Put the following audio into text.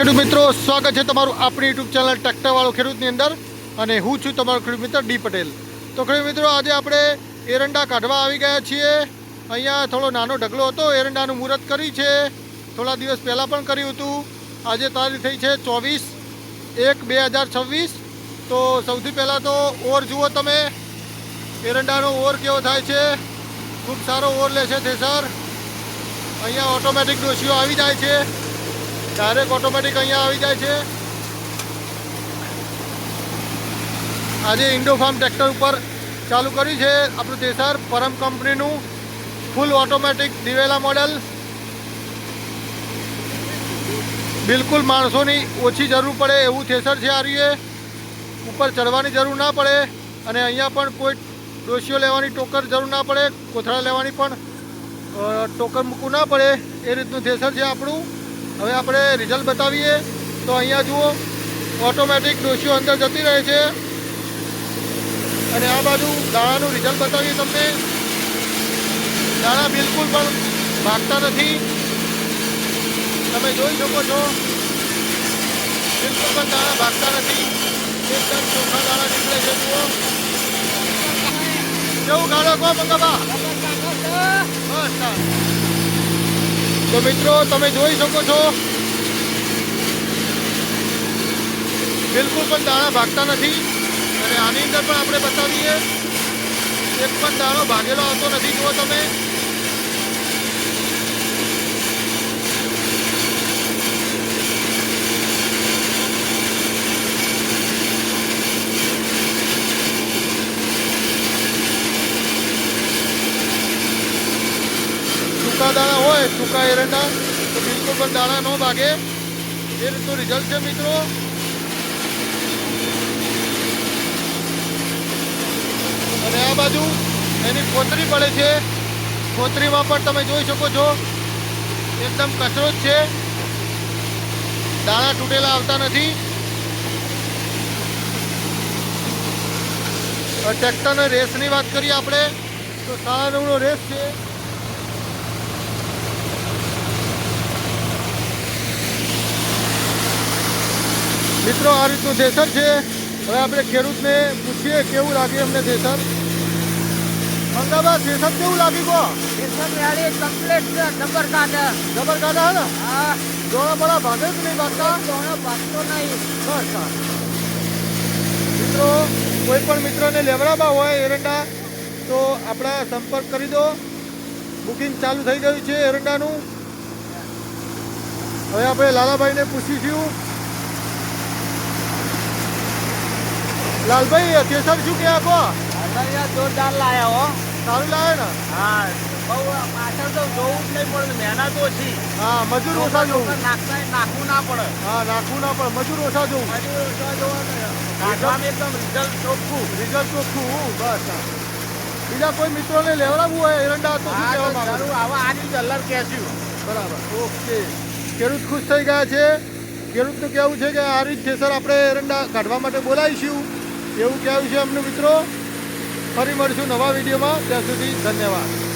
ખેડૂત મિત્રો, સ્વાગત છે તમારું આપણી યુટ્યુબ ચેનલ ટ્રેક્ટરવાળો ખેડૂતની અંદર અને હું છું તમારો ખેડૂત મિત્ર ડી પટેલ. તો ખેડૂત મિત્રો, આજે આપણે એરંડા કાઢવા આવી ગયા છીએ. અહીંયા થોડો નાનો ઢગલો હતો, એરંડાનું મુહૂર્ત કરી છે. થોડા દિવસ પહેલાં પણ કર્યું હતું. આજે તારીખ થઈ છે ચોવીસ એક બે હજાર છવ્વીસ. તો સૌથી પહેલાં તો ઓર જુઓ તમે, એરંડાનો ઓર કેવો થાય છે? ખૂબ સારો ઓર લે છે થેસર. અહીંયા ઓટોમેટિક ડોશીઓ આવી જાય છે. ડાયરેક્ટ ઓટોમેટિક અહીંયા આવી જાય છે. આજે ઇન્ડો ફાર્મ ટ્રેક્ટર ઉપર ચાલુ કર્યું છે. આપણું થેસર પરમ કંપનીનું ફૂલ ઓટોમેટિક દિવેલા મોડેલ બિલકુલ માણસોની ઓછી જરૂર પડે એવું થેસર છે આ રીએ ઉપર ચડવાની જરૂર ના પડે અને અહીંયા પણ કોઈ ડોશીઓ લેવાની ટોકર જરૂર ના પડે, કોથળા લેવાની પણ ટોકર મૂકવું ના પડે. એ રીતનું થેસર છે આપણું. હવે આપણે રિઝલ્ટ બતાવીએ. તો અહીંયા જુઓ ઓટોમેટિક ડોશીઓ અંદર જતી રહે છે. અને આ બાજુ દાણાનું રિઝલ્ટ બતાવીએ તમને. દાણા બિલકુલ પણ ભાગતા નથી. તમે જોઈ શકો છો. બિલકુલ પણ દાણા ભાગતા નથી. એકદમ ચોખ્ખા દાણા નીકળે છે, જુઓ. કેવું ગાળો કહો મંગાબા બસ. તો મિત્રો, તમે જોઈ શકો છો. બિલકુલ પણ દાણા ભાગતા નથી. અને આની અંદર પણ આપણે બતાવીએ, એક પણ દાણો ભાગેલો આવતો નથી. જુઓ તમે. ટૂંકા દાણા હોય, ટૂંકા એરંડા તો બિલકુલ પણ દાણા ન ભાગે. એ રીતનું રિઝલ્ટ છે મિત્રો. અને આ બાજુ એની કોતરી પડે છે. કોતરીમાં પણ તમે જોઈ શકો છો, એકદમ કચરો જ છે. દાણા તૂટેલા આવતા નથી. ટ્રેક્ટરના રેસની વાત કરીએ આપણે, તો સાડા નવનો રેસ છે. મિત્રો આ રીતનું થેસર છે. હવે આપણે ખેડૂતને પૂછીએ કેવું લાગ્યું અમને થેસર? અમદાવાદ થેસર કેવું લાગી ગો કમ્પ્લેટ છે ડબર કાઢે જબર કાઢા હે ને? હા. બડા ભાગે જ નહીં ભાગતા? દોણો ભાગતો નહીં. બસ મિત્રો કોઈ પણ મિત્રોને લેવડાવવા હોય એરંડા તો આપણા સંપર્ક કરી દો. બુકિંગ ચાલુ થઈ ગયું છે એરંડાનું. હવે આપણે લાલાભાઈને પૂછીશું. લાલભાઈ થેસર શું કે આપો? જોરદાર લાયા હો. સારું લાવે ને? હા બહુ પાછળ તો જોવું જ નહીં પડે મહેનત ઓછી હા મજૂર ઓછા જોવું. નાખતા નાખવું ના પડે. હા નાખવું ના પડે મજૂર ઓછા જોવું. મજૂર ઓછા જોવાનું કાઢવામાં એકદમ રિઝલ્ટ ચોખ્ખું. રિઝલ્ટ ચોખ્ખું બસ. બીજા કોઈ મિત્રોને લેવડાવવું હોય એરંડા તો શું કહેવા માંગુ આવા આની જલ્લર કહેશું. બરાબર ઓકે. ખેડૂત ખુશ થઈ ગયા છે. ખેડૂતનું કહેવું છે કે આ રીત થેસર આપણે એરંડા કાઢવા માટે બોલાવીશું. એવું કહેવું છે અમને મિત્રો. ફરી મળીશું નવા વિડીયોમાં. ત્યાં સુધી ધન્યવાદ.